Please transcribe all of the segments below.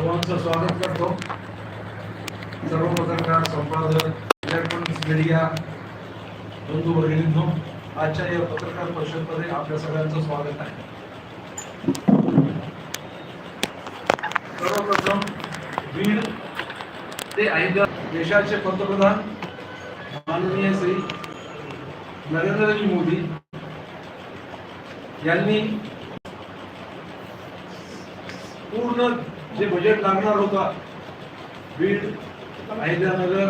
सर्वांचं स्वागत करतो. सर्व पत्रकार संपादक इलेक्ट्रॉनिक्स मीडिया बंधू भगिनींनो आजच्या या पत्रकार परिषदमध्ये आपल्या सगळ्यांचं स्वागत आहे. सर्वप्रथम बीड ते अहिल्या देशाचे पंतप्रधान माननीय श्री नरेंद्रजी मोदी यांनी पूर्ण जे बजेट लागणार होता बीड अहिल्यानगर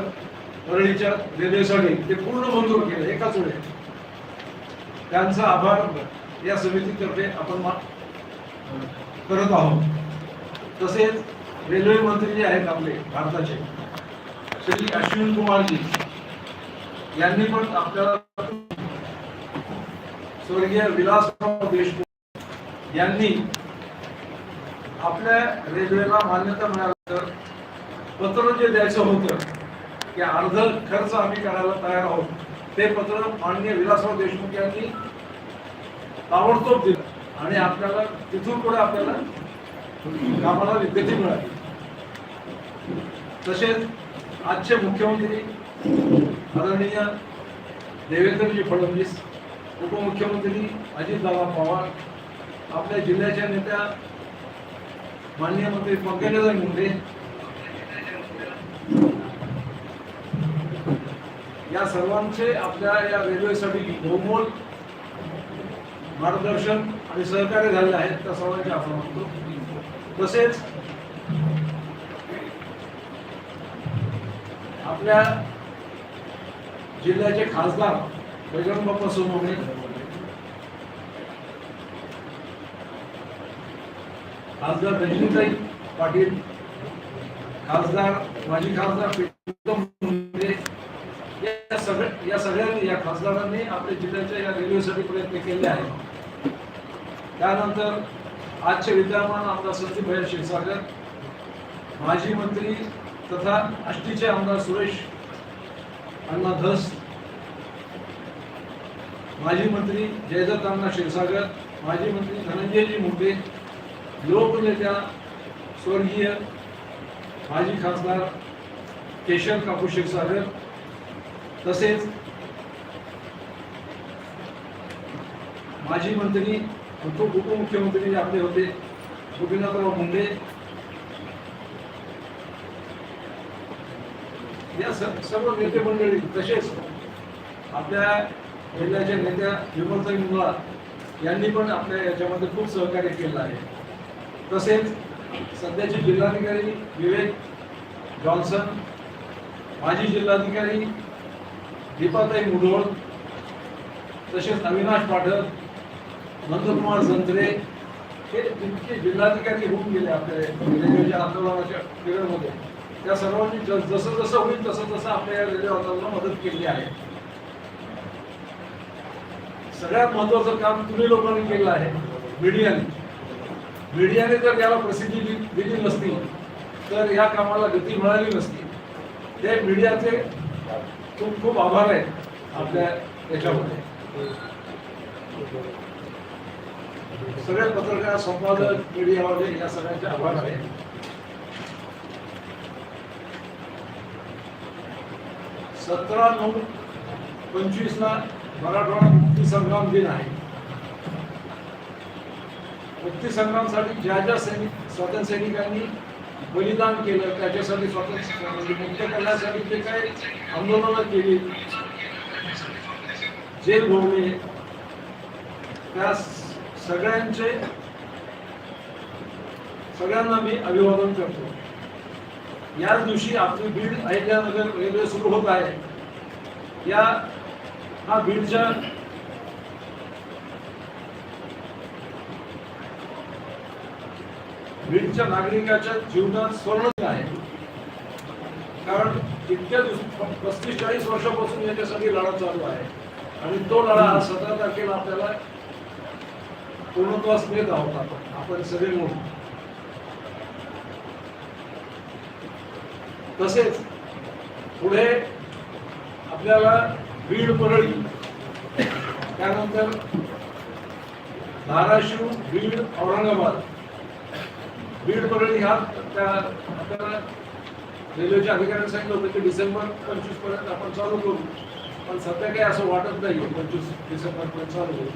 परळीच्या रेल्वेसाठी ते पूर्ण मंजूर केलं एकाच वेळेस त्यांचा आभार या समितीतर्फे आपण करत आहोत. तसेच रेल्वे मंत्री जे आहेत आपले भारताचे श्री अश्विन कुमारजी यांनी पण आपल्याला स्वर्गीय विलासराव देशमुख यांनी आपल्या रेल्वेला मान्यता मिळाल्यानंतर पत्र जे द्यायचं होतं की अर्ध खर्च आम्ही करायला तयार आहोत. ते पत्र माननीय विलासराव देशमुख यांनी ताबडतोब दिलं आणि आपल्याला तिथून पुढे आपल्याला कामाला विद्यार्थी मिळाली. तसेच आजचे मुख्यमंत्री आदरणीय देवेंद्रजी फडणवीस उपमुख्यमंत्री अजितदादा पवार आपल्या जिल्ह्याच्या नेत्या माननीय मंत्री पंकजाताई मुंडे. या सर्वांचे आपल्या या रेल्वेसाठी बहुमोल मार्गदर्शन आणि सहकार्य झाले आहेत त्या सर्वांचे आपण म्हणतो. तसेच आपल्या जिल्ह्याचे खासदार बजरंग बाप्पा सोनवणे खासदार रजनीताई पाटील खासदार माजी खासदार या सगळ्या या सगळ्यांनी या खासदारांनी आपल्या जिल्ह्याच्या या रेल्वेसाठी प्रयत्न केले आहेत. त्यानंतर आजचे विद्यमान आमदार संदीप क्षीरसागर माजी मंत्री तथा आष्टीचे आमदार सुरेश अण्णा धस माजी मंत्री जयदत्त अण्णा क्षीरसागर माजी मंत्री धनंजयजी मुंडे लोकनेत्या स्वर्गीय माजी खासदार केशव कापू क्षीरसागर तसेच माजी मंत्री उपमुख्यमंत्री जे आपले होते गोपीनाथराव मुंडे या स- सर्व नेते मंडळी तसेच आपल्या जिल्ह्याच्या नेत्या विमलताई मुंगळा यांनी पण आपल्या याच्यामध्ये खूप सहकार्य केलं आहे. तसेच सध्याचे जिल्हाधिकारी विवेक जॉन्सन माजी जिल्हाधिकारी दीपाताई मुढोळ तसेच अविनाश पाठक नंदकुमार संत्रे हे जितके जिल्हाधिकारी होऊन गेले आपल्या रेल्वेच्या आंदोलनाच्या पिरियडमध्ये. त्या सर्वांनी जसं जसं होईल तसं तसं आपल्या या रेल्वे आंदोलनाला मदत केली आहे. सगळ्यात महत्वाचं काम तुम्ही लोकांनी केलं आहे? मीडियाने. मीडियाने जर याला प्रसिद्धी दिली नसती तर या कामाला गती मिळाली नसती. ते मीडियाचे खूप खूप आभार आहेत आपल्या याच्यामध्ये. सगळे पत्रकार संपादक मीडियावाले या सगळ्यांचे आभार आहेत. सतरा नऊ पंचवीस ला मराठवाडा मुक्ती संग्राम दिन आहे. मुक्तीसंग्रामसाठी ज्या ज्या सैनिक स्वातंत्र्यसैनिकांनी बलिदान केलं त्याच्यासाठी स्वातंत्र्य म्हणजे मुक्त करण्यासाठी जे काही आंदोलनं केली जेल भोगले त्या सगळ्यांचे सगळ्यांना मी अभिवादन करतो. याच दिवशी आपली बीड अहिल्यानगर रेल्वे सुरू होत आहे. या हा बीडच्या बीडच्या नागरिकाच्या जीवनात स्वर्ण आहे. कारण इतक्या दिवस पस्तीस चाळीस वर्षापासून याच्यासाठी लढा चालू आहे. आणि तो लढा हा सतरा तारखेला आपल्याला पूर्णत्वास नेत आहोत आपण आपण सगळे म्हणून तसेच पुढे आपल्याला बीड परळी त्यानंतर धाराशिव बीड औरंगाबाद बीड परळी ह्या त्या आपल्याला रेल्वेच्या अधिकाऱ्यांनी सांगितलं होतं की डिसेंबर पंचवीसपर्यंत आपण चालू करू. पण सध्या काही असं वाटत नाही पंचवीस डिसेंबर पर्यंत चालू होईल.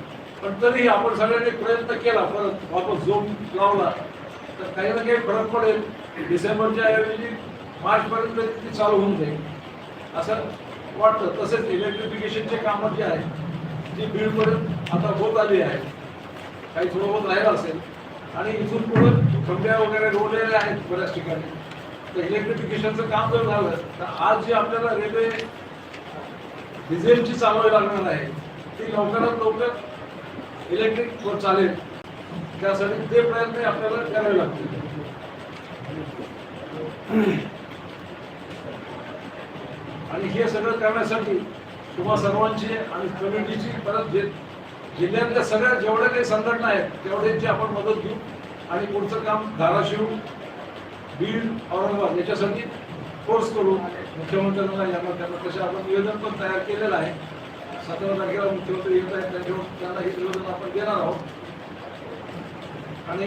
पण तरीही आपण सगळ्यांनी प्रयत्न केला परत वापस झोम लावला तर काही ना काही फरक पडेल. डिसेंबरच्या ऐवजी मार्चपर्यंत ती चालू होऊन जाईल. असं वाटतं. तसेच इलेक्ट्रिफिकेशनचे कामं जे आहेत ती बीडपर्यंत आता होत आली आहे काही थोडं बहुत राहिलं असेल आणि इथून पुढं खंब्या वगैरे रोडलेल्या आहेत बऱ्याच ठिकाणी. तर इलेक्ट्रिफिकेशनचं काम जर झालं तर आज जे आपल्याला रेल्वे डिझेलची चालवावी लागणार आहे ती लवकरात लवकर इलेक्ट्रिक वर चालेल. त्यासाठी ते प्रयत्न आपल्याला करावे लागतील. आणि हे सगळं करण्यासाठी तुम्हा सर्वांची आणि कम्युनिटीची परत जे जिल्ह्यातल्या सगळ्या जेवढ्या काही संघटना आहेत तेवढ्यांची आपण मदत घेऊ आणि पुढचं काम धाराशिव बीड औरंगाबाद याच्यासाठी फोर्स करू मुख्यमंत्र्यांना यांना त्यांना तसे आपण निवेदन पण तयार केलेलं आहे. सतरा तारखेला मुख्यमंत्री येत आहेत त्यांच्यावर त्यांना हे निवेदन आपण देणार आहोत. आणि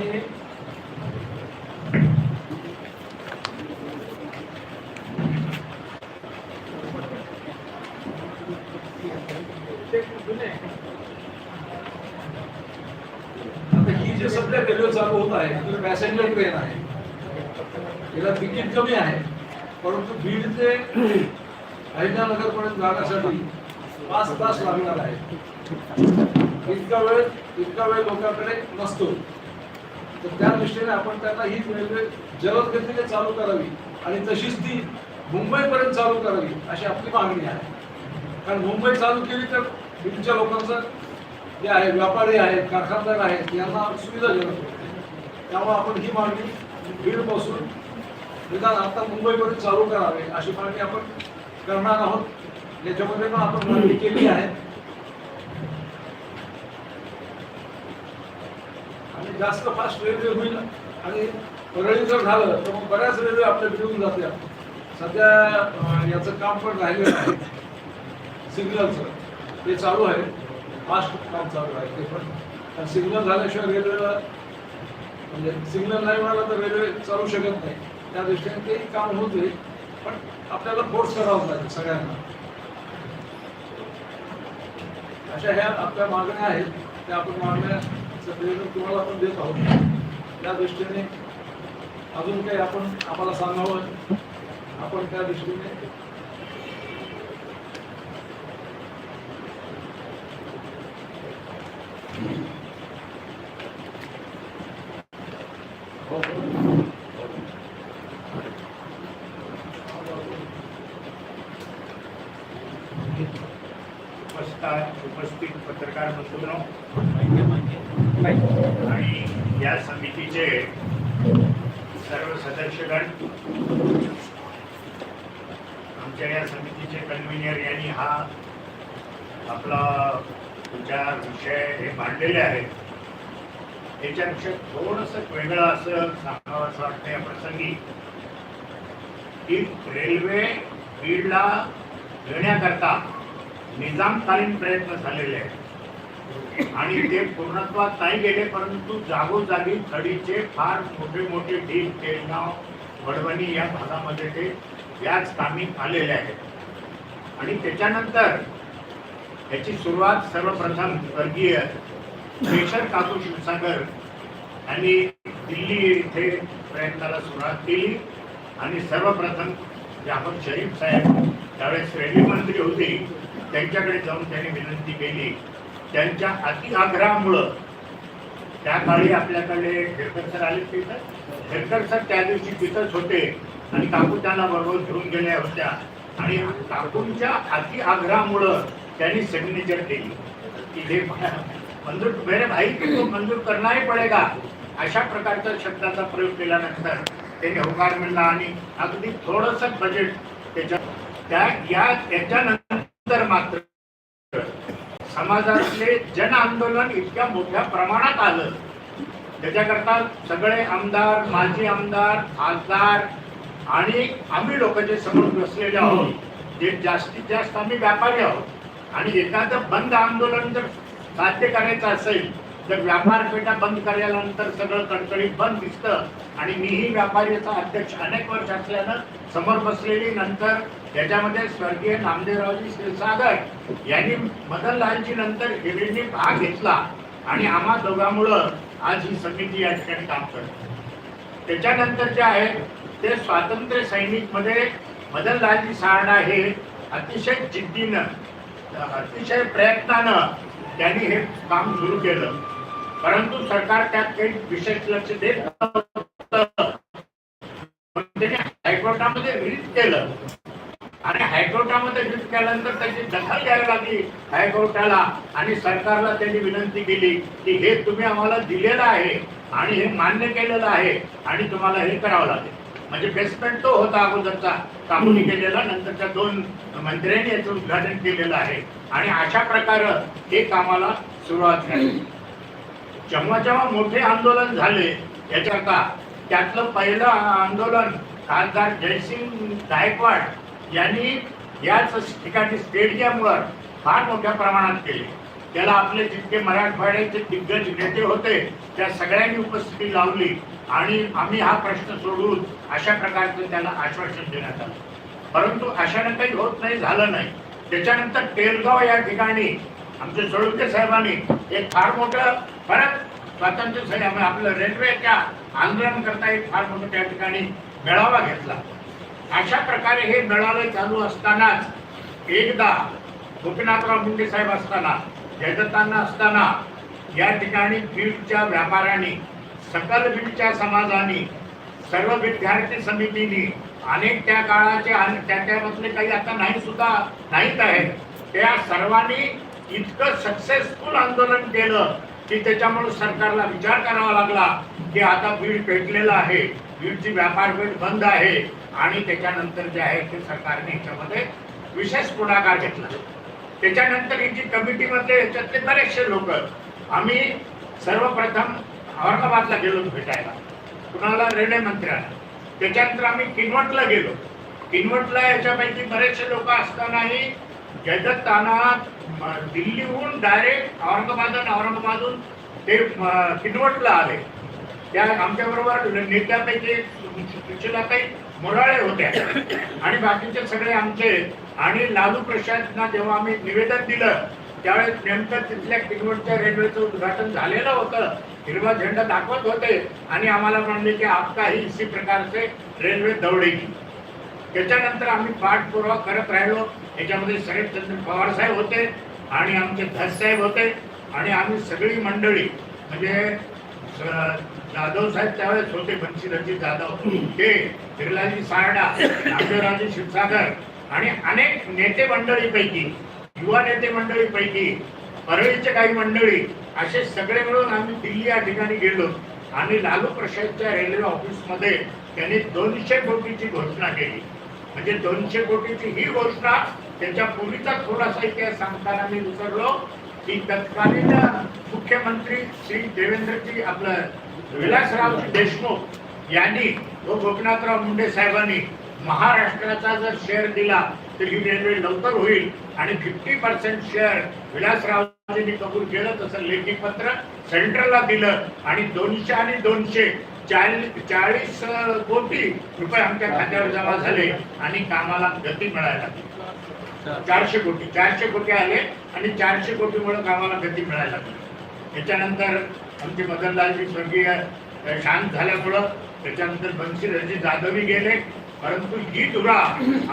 आता ही जे सध्या रेल्वे चालू होत आहे ती पॅसेंजर ट्रेन आहे. तिला तिकीट कमी आहे परंतु बीड ते अहिल्यानगरपर्यंत जाण्यासाठी पाच तास लागणार आहे. इतका वेळ इतका वेळ लोकांकडे नसतो. तर त्या दृष्टीने आपण त्यांना ही रेल्वे जलद गतीने चालू करावी आणि तशीच ती मुंबईपर्यंत चालू करावी अशी आपली मागणी आहे. कारण मुंबई चालू केली तर बीडच्या लोकांचं जे आहे व्यापारी आहेत कारखानदार आहेत यांना सुविधाजनक देणार त्यामुळे आपण ही मागणी बीडपासून निदान आता मुंबईपर्यंत चालू करावे अशी मागणी आपण करणार आहोत. याच्यामध्ये पण आपण मागणी केली आहे. आणि जास्त फास्ट रेल्वे होईल आणि परळी जर झालं तर मग बऱ्याच रेल्वे आपल्या मिळून जात्या सध्या याचं काम पण राहिलेलं आहे. सिग्नलचं. ते चालू आहे. फास्ट काम चालू आहे ते पण सिग्नल झाल्याशिवाय रेल्वेला म्हणजे सिग्नल नाही मिळाला तर रेल्वे चालू शकत नाही. त्या दृष्टीने ते काम होत जाईल पण आपल्याला फोर्स करावं लागेल सगळ्यांना. अशा ह्या आपल्या मागण्या आहेत. त्या आपण मागण्याचं निवेदन तुम्हाला आपण देत आहोत. त्या दृष्टीने अजून काही आपण आम्हाला सांगावं? आपण त्या दृष्टीने उपस्थित उपस्थित पत्रकार बंधूंनो आणि या समितीचे सर्व सदस्यगण आमच्या या समितीचे कन्व्हिनियर यांनी हा आपला विचार विषय हे मांडलेले आहेत याच्यापेक्षा थोडंसं वेगळं असं सांगावं असं वाटतं या प्रसंगी. की रेल्वे बीडला घेण्याकरता निजामकालीन प्रयत्न झालेले आहेत. आणि ते पूर्णत्वात नाही गेले परंतु जागोजागी थडीचे फार मोठे मोठे ढील केलगाव वडवणी या भागामध्ये ते याच कामी आलेले आहेत. आणि त्याच्यानंतर याची सुरुवात सर्वप्रथम स्वर्गीय केशर काकू शिवसागर यांनी दिल्ली येथे प्रयत्नाला सुरुवात केली. आणि सर्वप्रथम जाफर शरीफ साहेब त्यावेळेस रेल्वे मंत्री होते त्यांच्याकडे जाऊन त्यांनी विनंती केली. त्यांच्या अतिआग्रहामुळं त्या काळी आपल्याकडे हेरकर सर आले तिथं हेरकर सर त्या दिवशी तिथंच होते आणि काकू त्यांना बरोबर घेऊन गेल्या होत्या. आणि काकूंच्या अतिआग्रहामुळं त्यांनी सिग्नेचर केली. की हे मंजूर मेरे भाई तो मंजूर करना ही पडेगा. अशा प्रकारचा शब्दाचा प्रयोग केल्यानंतर त्यांनी होकार मिळला आणि अगदी थोडस बजेट त्याच्या त्या या याच्यानंतर मात्र समाजातले जन आंदोलन इतक्या मोठ्या प्रमाणात आलं. त्याच्याकरता सगळे आमदार माजी आमदार खासदार आणि आम्ही लोक जे समोर बसलेले आहोत जे जास्तीत जास्त आम्ही व्यापारी आहोत आणि एखादं बंद आंदोलन जर साध्य करायचं असेल तर व्यापार पेठा बंद केल्यानंतर सगळं कडकडीत बंद दिसतं आणि मीही व्यापारीचा अध्यक्ष अनेक वर्ष असल्यानं समोर बसलेली नंतर त्याच्यामध्ये स्वर्गीय नामदेवरावजी क्षीरसागर यांनी मदनलालजी नंतर हिरीने भाग घेतला. आणि आम्हा दोघांमुळं आज ही समिती या ठिकाणी काम करते. त्याच्यानंतर जे आहे ते स्वातंत्र्य सैनिकमध्ये मदनलालजी सारणा हे अतिशय जिद्दीनं अतिशय प्रयत्नानं त्यांनी हे काम सुरू केलं. परंतु सरकार त्यात काही विशेष लक्ष देत नव्हतं. त्यांनी हायकोर्टामध्ये रिट केलं. आणि हायकोर्टामध्ये रिट केल्यानंतर त्याची दखल घ्यावी लागली हायकोर्टाला. आणि सरकारला त्यांनी विनंती केली की हे तुम्ही आम्हाला दिलेलं आहे आणि हे मान्य केलेलं आहे आणि तुम्हाला हे करावं लागेल. म्हणजे बेसमेंट तो होता अगोदरचा. कामूनी केलेला नंतरच्या दोन मंत्र्यांनी याचं उद्घाटन केलेलं आहे. आणि अशा प्रकारे हे कामाला सुरुवात झाली. जेव्हा जेव्हा मोठे आंदोलन झाले याच्याकरता त्यातलं पहिलं आंदोलन खासदार जयसिंग गायकवाड यांनी याच ठिकाणी स्टेडियमवर फार मोठ्या प्रमाणात केले. त्याला आपले जितके मराठवाड्याचे दिग्गज नेते होते त्या सगळ्यांनी उपस्थिती लावली आणि आम्ही हा प्रश्न सोडवून अशा प्रकारचं त्याला आश्वासन देण्यात आलं. परंतु अशानं काही होत नाही झालं नाही. त्याच्यानंतर टेलगाव या ठिकाणी आमचे सळुके साहेबांनी एक फार मोठं परत स्वातंत्र्य सैन्य आपलं रेल्वेच्या आंदोलन करता एक फार मोठं त्या ठिकाणी मेळावा घेतला. अशा प्रकारे हे मेळावे चालू असतानाच एकदा गोपीनाथराव मुंडे साहेब असताना जयदत्तांना असताना या ठिकाणी बीडच्या व्यापाऱ्यांनी सकल बीडच्या समाजाने सर्व विद्यार्थी समितीनी अनेक त्या काळाचे आणि त्या त्यामधले काही आता नाही सुद्धा नाहीत आहेत त्या सर्वांनी इतकं सक्सेसफुल आंदोलन केलं की त्याच्यामुळे सरकारला विचार करावा लागला की आता बीड पेटलेलं आहे. बीडची व्यापारपेठ बंद आहे आणि त्याच्यानंतर जे आहे ते सरकारने याच्यामध्ये विशेष पुढाकार घेतला. त्याच्यानंतर ही जी कमिटीमधले याच्यातले बरेचसे लोक आम्ही सर्वप्रथम औरंगाबादला गेलो भेटायला. कुणाला? रेल्वे मंत्र्यांना त्याच्यानंतर आम्ही किनवटला गेलो. किनवटला याच्यापैकी बरेचसे लोक असतानाही जयदत्ताना दिल्लीहून डायरेक्ट औरंगाबाद आणि औरंगाबादून ते किनवटला आले. त्या आमच्याबरोबर नेत्यापैकी काही मोराळे होत्या आणि बाकीचे सगळे आमचे आणि लालू प्रसादना जेव्हा आम्ही निवेदन दिलं त्यावेळेस नेमकं तिथल्या किनवटच्या रेल्वेचं उद्घाटन झालेलं होतं. हिरवा झेंडा दाखवत होते आणि आम्हाला म्हणले की आपका ही इसी प्रकारचे रेल्वे दौडेगी त्याच्यानंतर आम्ही पाठपुरावा करत राहिलो. याच्यामध्ये शरदचंद्र पवार साहेब होते आणि आमचे धस साहेब होते. आणि आम्ही सगळी मंडळी म्हणजे जाधव साहेब त्यावेळेस होते बंशीधरजी जाधव. ते बिर्लाजी सारडा नामदेवराजी शिवसागर आणि अनेक नेते मंडळीपैकी युवा नेते मंडळीपैकी परळीचे काही मंडळी असे सगळे मिळून आम्ही दिल्ली या ठिकाणी गेलो. आणि लालू प्रसादच्या रेल्वे ऑफिसमध्ये त्यांनी दोनशे कोटीची घोषणा केली. म्हणजे दोनशे कोटीची ही घोषणा त्याच्या पूर्वीचा थोडासा इतिहास सांगताना मी विसरलो की तत्कालीन मुख्यमंत्री श्री देवेंद्रजी आपलं विलासरावजी देशमुख यांनी व गोपीनाथराव मुंडे साहेबांनी महाराष्ट्राचा जर शेअर दिला तर ही रेल्वे लवकर होईल आणि फिफ्टी पर्सेंट शेअर विलासरावजींनी कबूल केलं तसं लेखी पत्र सेंट्रलला दिलं आणि दोनशे आणि दोनशे चाळीस चाळीस कोटी रुपये आमच्या खात्यावर जमा झाले आणि कामाला गती मिळायला लागली. चारशे कोटी चारशे कोटी आले आणि चारशे कोटीमुळे कामाला गती मिळायला लागली त्याच्यानंतर आमचे मदनलालजी स्वर्गीय शांत झाल्यामुळं त्याच्यानंतर बंशीधरजी जाधवी गेले. परंतु ही धुरा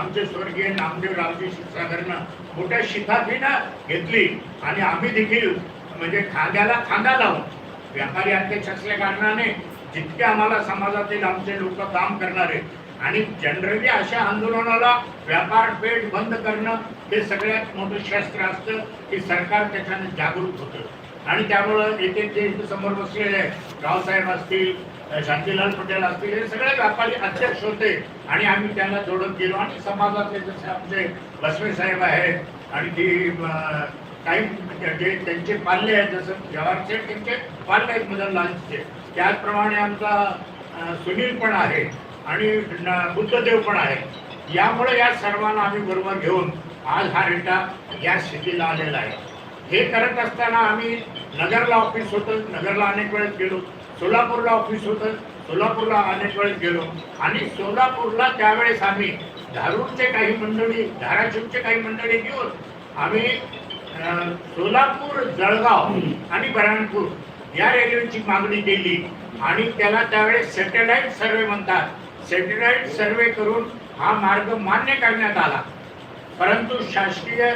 आमचे स्वर्गीय नामदेवरावजी क्षीरसागरनं मोठ्या शिताफीनं घेतली. आणि आम्ही देखील म्हणजे खांद्याला खांदा लावून व्यापारी अध्यक्ष असल्या कारणाने जितके आम्हाला समाजातील आमचे लोक काम करणारे आणि जनरली अशा आंदोलनाला व्यापार पेठ बंद करणं हे सगळ्यात मोठं शस्त्र असतं की सरकार त्याच्याने जागरूक होतं. आणि त्यामुळं एक एक जे समोर बसलेले रावसाहेब असतील शांतीलाल पटेल असतील हे सगळे व्यापारी अध्यक्ष होते. आणि आम्ही त्यांना जोडत गेलो. आणि समाजातले जसे आमचे बसवे साहेब आहेत आणि ती काही म्हणजे जे त्यांचे पाल्य आहेत जसं जवाहर शेठ त्यांचे पाल्य आहेत मदनलालचे त्याचप्रमाणे आमचा सुनील पण आहे आणि बुद्धदेव पण आहे. यामुळे या सर्वांना आम्ही बरोबर घेऊन आज हा रेटा या स्थितीला आलेला आहे. हे करत असताना आम्ही नगरला ऑफिस होतं नगरला अनेक वेळेस गेलो. सोलापूरला ऑफिस होतं सोलापूरला अनेक वेळेस गेलो. आणि सोलापूरला त्यावेळेस आम्ही धारूरचे काही मंडळी धाराशिवचे काही मंडळी घेऊन आम्ही सोलापूर जळगाव आणि बऱ्हाणपूर या रेल्वेची मागणी केली. आणि त्याला त्यावेळेस सॅटेलाईट सर्वे म्हणतात. सॅटेलाईट सर्वे करून हा मार्ग मान्य करण्यात आला. परंतु शासकीय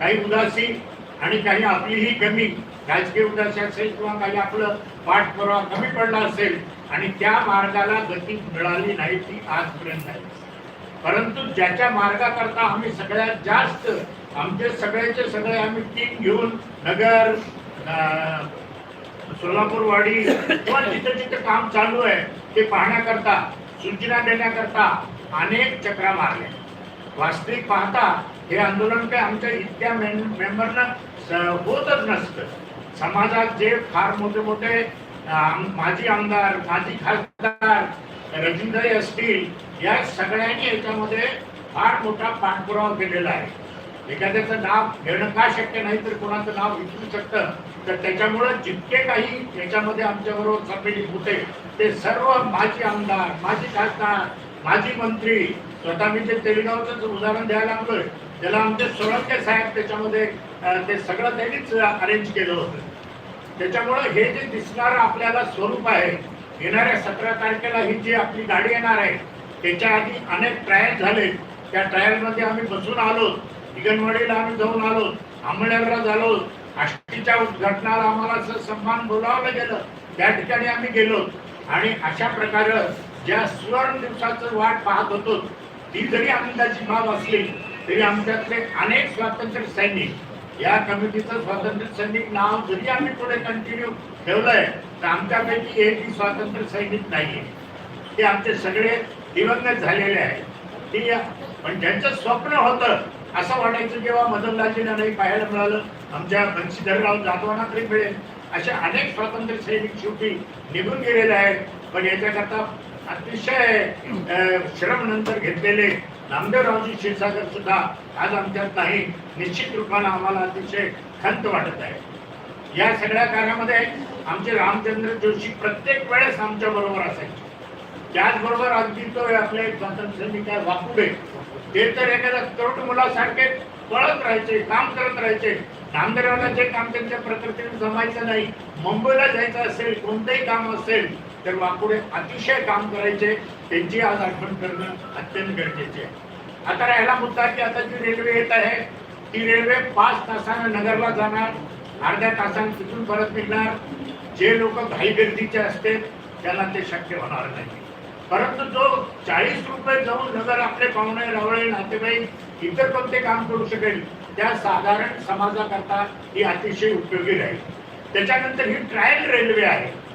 काही उदासी आणि काही आपलीही कमी राजकीय उदासी असेल किंवा काही आपलं पाठपुरावा कमी पडला असेल आणि त्या मार्गाला गती मिळाली नाही ती आजपर्यंत आहे. परंतु ज्याच्या मार्गाकरता आम्ही सगळ्यात जास्त आमचे सगळ्याचे सगळे आम्ही टीम घेऊन नगर अं, सोलापूरवाडी किंवा जिथं जिथं काम चालू आहे ते पाहण्याकरता सूचना देण्याकरता अनेक चक्रा मारल्या वास्तविक पाहता हे आंदोलन काय आमच्या इतक्या में- मेंबरना होतच नसतं. समाजात जे फार मोठे मोठे माजी आमदार माजी खासदार रजिंद्रई असतील या सगळ्यांनी याच्यामध्ये फार मोठा पाठपुरावा केलेला आहे. एखाद्याचं नाव घेणं का शक्य नाही तर कोणाचं नाव विचारू शकतं. तर त्याच्यामुळं जितके काही याच्यामध्ये आमच्याबरोबर संमिलित होते ते सर्व माजी आमदार माजी खासदार माजी मंत्री स्वतः मी ते तेलगावचंच उदाहरण द्यायला लागलोय. त्याला आमचे सोळंके साहेब त्याच्यामध्ये ते सगळं त्यांनीच अरेंज केलं होतं. त्याच्यामुळं हे जे दिसणारं आपल्याला स्वरूप आहे येणाऱ्या सतरा तारखेला ही जी आपली गाडी येणार आहे त्याच्या आधी अनेक ट्रायल झाले. त्या ट्रायलमध्ये आम्ही बसून आलो इगनवाडीला आम्ही जाऊन आलो आंबळ्याला झालो. आष्टीच्या घटनाला आम्हाला असं सन्मान बोलावलं गेलं. त्या ठिकाणी आम्ही गेलो. आणि अशा प्रकारे ज्या सुवर्ण दिवसाचं वाट पाहत होतो ती जरी आनंदाची बाब असली तरी आमच्यातले अनेक स्वातंत्र्य सैनिक या कमिटीचं स्वातंत्र्य सैनिक नाव जरी आम्ही पुढे कंटिन्यू ठेवलंय तर आमच्यापैकी एकही स्वातंत्र्य सैनिक नाहीये. ते आमचे सगळे दिवंगत झालेले आहेत. ती पण ज्यांचं स्वप्न होतं असं वाटायचं जेव्हा मदनलालजींना नाही पाहायला मिळालं आमच्या बंशीधरराव जाधवांना तरी मिळेल. असे अनेक स्वातंत्र्य सैनिक शेवटी निघून गेलेले आहेत. पण याच्याकरता अतिशय श्रम नंतर घेतलेले नामदेवरावजी क्षीरसागर सुद्धा आज आमच्यात नाही. निश्चित रूपानं आम्हाला अतिशय खंत वाटत आहे. या सगळ्या कार्यामध्ये आमचे रामचंद्र जोशी प्रत्येक वेळेस आमच्या बरोबर असायचे. त्याचबरोबर अगदी तो आपले स्वातंत्र्य सैनिक आहे वाकुडे ते तर एखाद्या तरुण मुलासारखे पळत राहायचे काम करत राहायचे. नामदेवरावला जे काम त्यांच्या प्रकृतीने जमायचं नाही. मुंबईला जायचं असेल कोणतंही काम असेल तर वाकुडे अतिशय काम करायचे. त्यांची आज आठवण करणं अत्यंत गरजेचे आहे. आता राहिला मुद्दा की आता जी रेल्वे येत आहे ती रेल्वे पाच तासानं नगरला जाणार अर्ध्या तासानं तिथून परत निघणार. जे लोक घाई गर्दीचे असते त्याला ते शक्य होणार नाही. परंतु जो चाळीस रुपये जाऊन नगर आपले पाहुणे रावळे नातेवाईक इतर कोणते काम करू शकेल त्या साधारण समाजाकरता ही अतिशय उपयोगी राहील. त्याच्यानंतर ही ट्रायल रेल्वे आहे.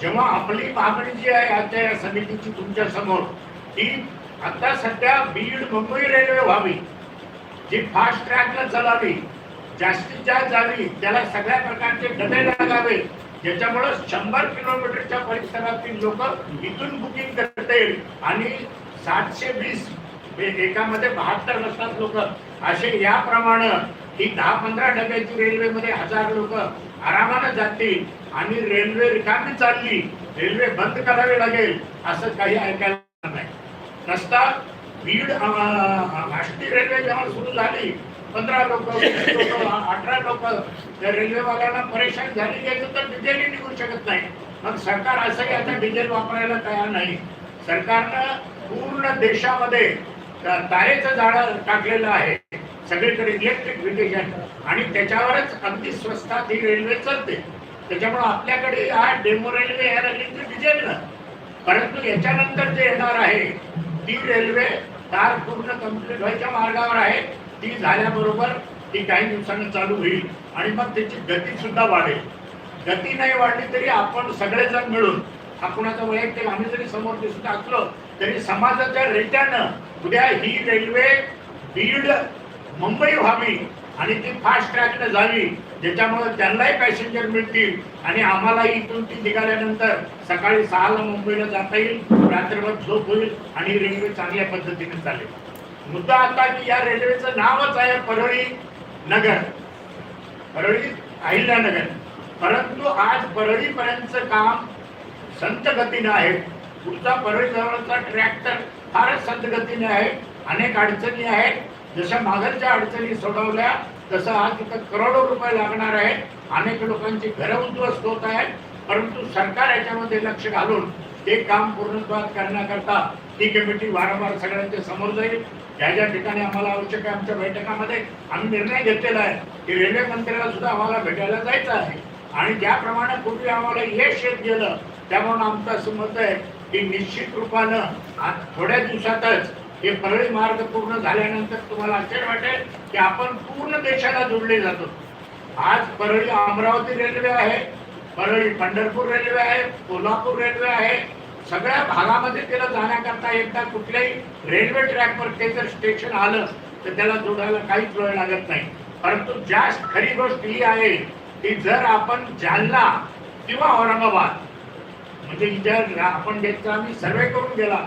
जेव्हा आपली मागणी जी आहे आजच्या या समितीची तुमच्यासमोर ती आता सध्या बीड मुंबई रेल्वे व्हावी जी फास्ट ट्रॅकला चालावी जास्तीत जास्त जावी त्याला सगळ्या प्रकारचे डबे लागावे ज्याच्यामुळं शंभर किलोमीटरच्या परिसरातील लोक इथून बुकिंग करता येईल. आणि सातशे वीस एकामध्ये बहात्तर नसतात लोक. असे याप्रमाणे ही दहा पंधरा डब्याची रेल्वेमध्ये हजार लोक आरामानं जातील आणि रेल्वे रिकामी चालली रेल्वे बंद करावी लागेल असं काही ऐकायला नाही. नसता बीड आष्टी रेल्वे जेव्हा सुरू झाली. पंधरा लोक अठरा लोक त्या रेल्वेवाल्यांना परेशान झाली. घ्यायचं तर डिझेलही निघू शकत नाही. मग सरकार असंही आता डिझेल वापरायला तयार नाही. सरकारनं पूर्ण देशामध्ये ता- तारेचं झाड टाकलेलं आहे. सगळीकडे इलेक्ट्रिफिकेशन आणि त्याच्यावरच अगदी स्वस्तात ही रेल्वे चालते. त्याच्यामुळे आपल्याकडे हा डेमो रेल्वे ह्या लागली ती परंतु याच्यानंतर जे येणार आहे ती रेल्वे कार पूर्ण कंप्लीट व्हायच्या मार्गावर आहे. ती झाल्याबरोबर ती काही दिवसांनी चालू होईल. आणि मग त्याची गती सुद्धा वाढेल. गती नाही वाढली तरी आपण सगळेजण मिळून आपणाचं वैयक्तिक आम्ही जरी समोर दिसत असलो तरी समाजाच्या रेट्यानं उद्या ही रेल्वे बीड मुंबई व्हावी आणि ती फास्ट ट्रॅकनं जावी. ज्याच्यामुळे त्यांनाही पॅसेंजर मिळतील आणि आम्हालाही इथून ती निघाल्यानंतर सकाळी सहाला मुंबईला जाता येईल रात्रभर झोप होईल आणि रेल्वे चांगल्या पद्धतीने चालेल. मुद्दा आता की या रेल्वेचं नावच आहे परळी नगर. परळी अहिल्यानगर. परंतु आज परळीपर्यंतचं काम संत गतीने आहे. पुढचा परळी जवळचा ट्रॅक्टर फारच संत गतीने आहे. अनेक अडचणी आहेत. जशा माघारच्या अडचणी सोडवल्या तसं आज तिथं करोडो रुपये लागणार आहे अनेक लोकांची घरं उद्ध्वस्त होत आहेत. परंतु सरकार याच्यामध्ये लक्ष घालून ते काम पूर्णत्वात करण्याकरता ही कमिटी वारंवार सगळ्यांच्या समोर जाईल. ज्या ज्या ठिकाणी आम्हाला आवश्यक आहे आमच्या बैठकामध्ये आम्ही निर्णय घेतलेला आहे की रेल्वे मंत्र्याला सुद्धा आम्हाला भेटायला जायचं आहे. आणि ज्याप्रमाणे पूर्वी आम्हाला यश येत गेलं त्यामुळे आमचं असं मत आहे की निश्चित रूपानं थोड्या दिवसातच हे प्रवेश मार्ग पूर्ण झाल्यानंतर तुम्हाला आश्चर्य वाटेल की आपण पूर्ण देशाला जोडले जातो. आज परळी अमरावती रेल्वे आहे परळी पंढरपूर रेल्वे आहे कोल्हापूर रेल्वे आहे. सगळ्या भागामध्ये त्याला जाण्याकरता एकदा कुठल्याही रेल्वे ट्रॅकवर ते जर स्टेशन आलं तर त्याला जोडायला काहीच वेळ लागत नाही. परंतु ज्या खरी गोष्ट ही आहे की जर आपण जालना किंवा औरंगाबाद म्हणजे ज्या आपण ज्याचा आम्ही सर्वे करून गेला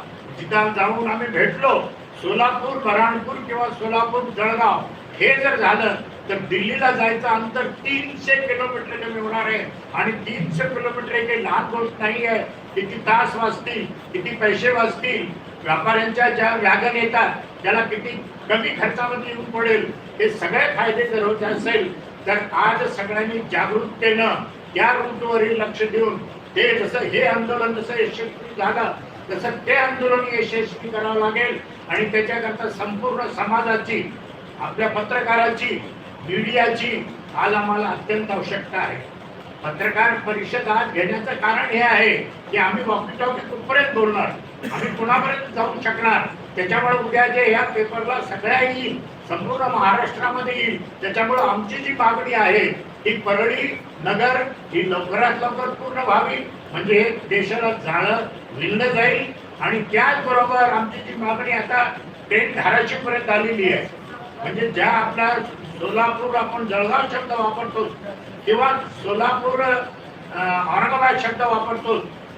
तिथं जाऊन आम्ही भेटलो. सोलापूर बऱ्हाणपूर किंवा सोलापूर जळगाव हे जर झालं तर दिल्लीला जायचं अंतर तीनशे किलोमीटर कमी होणार आहे. आणि तीनशे किलोमीटर हे काही लहान गोष्ट नाही आहे. किती तास वाचतील किती पैसे वाचतील व्यापाऱ्यांच्या ज्या व्यागन येतात त्याला किती कमी खर्चामध्ये येऊन पडेल हे सगळे फायदे जर होत असेल तर आज सगळ्यांनी जागरूकतेनं त्या ऋतूवरही लक्ष देऊन ते जसं हे आंदोलन जसं यशस्वी झालं तसं ते आंदोलन यशस्वी करावं लागेल आणि त्याच्याकरता संपूर्ण समाजाची आपल्या पत्रकाराची मीडियाची आज आम्हाला अत्यंत आवश्यकता आहे. पत्रकार परिषद आज घेण्याचं कारण हे आहे की आम्ही वॉकी टॉकी कुठपर्यंत बोलणार? आम्ही कुणापर्यंत जाऊ शकणार? त्याच्यामुळे उद्या जे ह्या पेपरला सगळ्या येईल संपूर्ण महाराष्ट्रामध्ये येईल. त्याच्यामुळे आमची जी मागणी आहे ही परळी नगर ही लवकरात लवकर पूर्ण व्हावी. म्हणजे देशाला जाळं विणलं जाईल. आणि त्याचबरोबर आमची जी मागणी आता ट्रेन धाराशिव पर्यंत आलेली आहे. म्हणजे ज्या आपला सोलापूर आपण जळगाव शब्द वापरतो किंवा सोलापूर औरंगाबाद शब्द वापरतो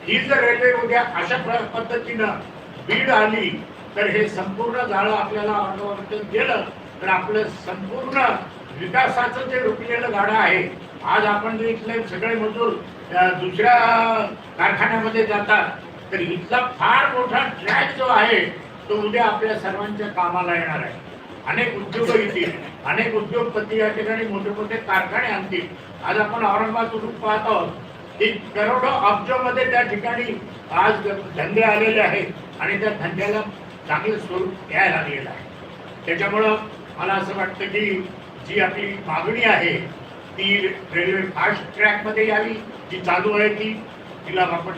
ही जर रेल्वे उद्या अशा पद्धतीनं बीड आली तर हे संपूर्ण जाळं आपल्याला औरंगाबाद गेलं. तर आपलं संपूर्ण विकासाचं जे रुपलेलं गाडं आहे आज आपण जे इथले सगळे मजूर दुसऱ्या कारखान्यामध्ये जातात तर इथला फार मोठा ट्रॅक जो आहे तो उद्या आपल्या सर्वांच्या कामाला येणार आहे. अनेक उद्योग येतील अनेक उद्योगपती या ठिकाणी मोठे मोठे कारखाने आणतील. आज आपण औरंगाबाद उद्योग पाहत आहोत की करोडो अब्जमध्ये त्या ठिकाणी आज धंदे आलेले आहेत आणि त्या धंद्याला चांगलं स्वरूप यायला लागलेलं आहे. त्याच्यामुळं मला असं वाटतं की जी आपली मागणी आहे ती रेल्वे फास्ट ट्रॅकमध्ये यावी जी चालू आहे ती तिला आपण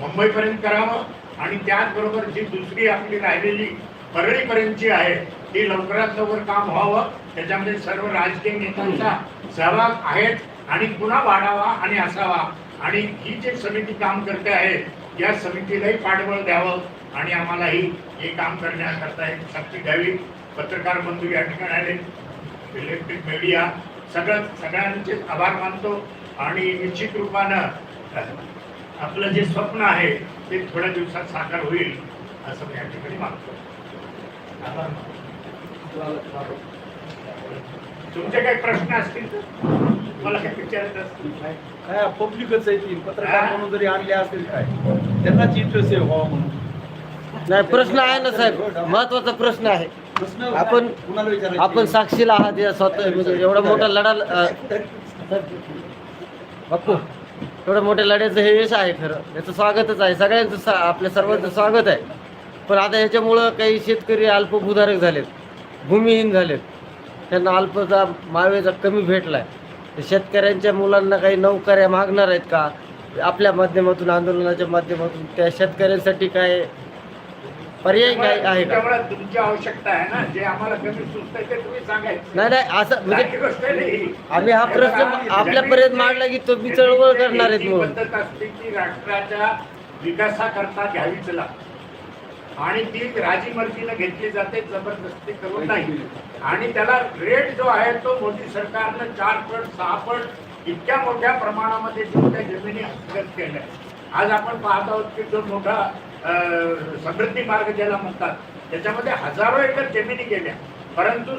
मुंबईपर्यंत करावं आणि त्याचबरोबर जी दुसरी आपली राहिलेली परळीपर्यंतची आहे ती लवकरात लवकर काम व्हावं. त्याच्यामध्ये सर्व राजकीय नेत्यांचा सहभाग आहेच आणि पुन्हा वाढावा आणि असावा. आणि ही जी समिती काम करते आहे या समितीलाही पाठबळ द्यावं आणि आम्हालाही हे काम करण्याकरता एक शक्ती द्यावी. पत्रकार बंधू या ठिकाणी आले. इलेक्ट्रिक मीडिया सगळं सगळ्यांचे आभार मानतो. आणि निश्चित रूपानं आपलं जे स्वप्न आहे ते थोड्या दिवसात साकार होईल असं मी या ठिकाणी मागतो आभार मानतो. तुमचे काही प्रश्न असतील तर? मला काही विचारायचं असतील? काय पब्लिकच आहे ती. पत्रकार म्हणून जरी आणले असेल काय? त्यांनाच इंटरेस्ट आहे व्हावा म्हणून. नाही प्रश्न आहे ना साहेब. महत्त्वाचा प्रश्न आहे. आपण- आपण साक्षीला आहात या स्वतः म्हणजे एवढा मोठा लढा एवढ्या मोठ्या लढ्याचं हे यश आहे खरं. याचं स्वागतच आहे. सगळ्यांचं सा आपल्या सर्वांचं स्वागत आहे. पण आता ह्याच्यामुळं काही शेतकरी अल्पभूधारक झालेत. भूमिहीन झालेत. त्यांना अल्पचा मावेचा कमी भेटलाय. तर शेतकऱ्यांच्या मुलांना काही नोकऱ्या मागणार आहेत का? आपल्या माध्यमातून आंदोलनाच्या माध्यमातून त्या शेतकऱ्यांसाठी काय पर्याय काय आहे का त्यामुळे तुमची आवश्यकता आहे ना जे आम्हाला कमी ते तुम्ही सांगायचं. नाही नाही असं म्हणजे साधी गोष्ट नाही. आम्ही हा प्रश्न आपल्यापर्यंत मांडला की तो मी चळवळ करणार आहेत म्हणून. पद्धत असते की राष्ट्राच्या विकासाकरता घ्यावीच लागते. आणि ती राजी मर्जीनं घेतली जाते जबरदस्ती करून नाही. आणि त्याला रेट जो आहे तो मोदी सरकारनं चार पट सहा पट इतक्या मोठ्या प्रमाणामध्ये जो त्या जमिनी हस्तगत केल्या. आज आपण पाहत आहोत की जो मोठा समृद्धी मार्ग ज्याला म्हणतात त्याच्यामध्ये हजारो एकर जमिनी गेल्या. परंतु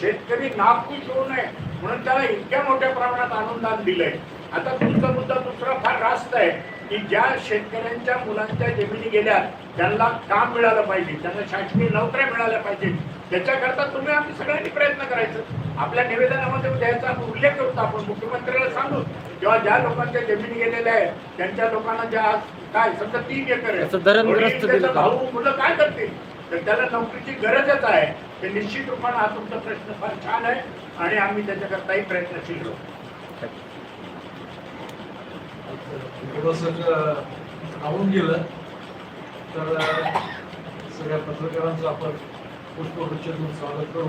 शेतकरी नाखुश होऊ नये म्हणून त्याला इतक्या मोठ्या प्रमाणात अनुदान दिलंय. आता तुमचा मुद्दा दुसरा फार रास्त आहे की ज्या शेतकऱ्यांच्या मुलांच्या जमिनी गेल्या त्यांना काम मिळालं पाहिजे त्यांना शासकीय नोकऱ्या मिळाल्या पाहिजे त्याच्याकरता तुम्ही आम्ही सगळ्यांनी प्रयत्न करायचं. आपल्या निवेदनामध्ये द्यायचा उल्लेख करतो आपण. मुख्यमंत्र्याला सांगू किंवा ज्या लोकांच्या जमिनी गेलेल्या आहेत त्यांच्या लोकांना ज्या आज काय समजा तीन एकर आहे त्याचं धरणग्रस्त वडील त्याचा दिलं का? भाऊ मुलं काय करतील? तर त्याला नोकरीची गरजच आहे. तर निश्चित रूपाने हा तुमचा प्रश्न फार छान आहे आणि आम्ही त्याच्याकरताही प्रयत्नशील राहू राहून गेलं. तर सगळ्या पत्रकारांचं आपण पुष्पवृक्ष देऊन स्वागत करू.